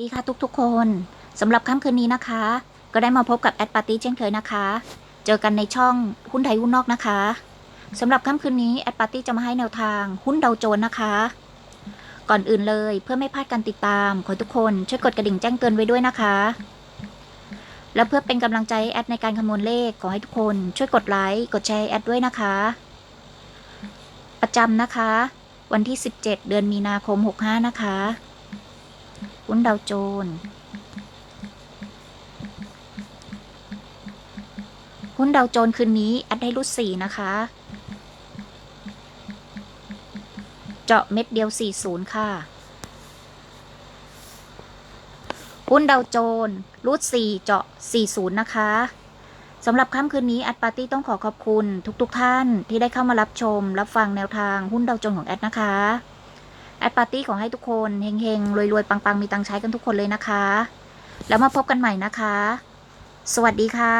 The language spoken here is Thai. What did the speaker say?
ดีค่ะทุกๆคนสำหรับค่ำคืนนี้นะคะ ก็ได้มาพบกับแอดปาร์ตี้เช่นเคยนะคะ เจอกันในช่องหุ้นไทยหุ้นนอกนะคะสำหรับค่ำคืนนี้แอดปาร์ตี้จะมาให้แนวทางหุ้นดาวโจนส์นะคะ ก่อนอื่นเลยเพื่อไม่พลาดการติดตาม ขอทุกคนช่วยกดกระดิ่งแจ้งเตือนไว้ด้วยนะคะ และเพื่อเป็นกำลังใจแอดในการคำนวณเลขขอให้ทุกคนช่วยกดไลค์กดแชร์แอดด้วยนะคะ ประจำนะคะ วันที่ 17 เดือนมีนาคม 65 นะคะ หุ้นดาวโจนหุ้นดาวโจนคืนนี้แอดได้รุ่สี่นะคะ เจาะเม็ดเดียว 40 ค่ะหุ้นดาวโจนส์รูด4เจาะ 40 นะคะสำหรับค่ำคืนนี้แอดปาร์ตี้ต้องขอขอบคุณทุกๆทท่านที่ได้เข้ามารับชม รับฟังแนวทางหุ้นดาวโจนของแอดนะคะ แอดปาร์ตี้ขอให้ทุกคนเฮงๆรวยๆปังๆ มีตังใช้กันทุกคนเลยนะคะ แล้วมาพบกันใหม่นะคะ สวัสดีค่ะ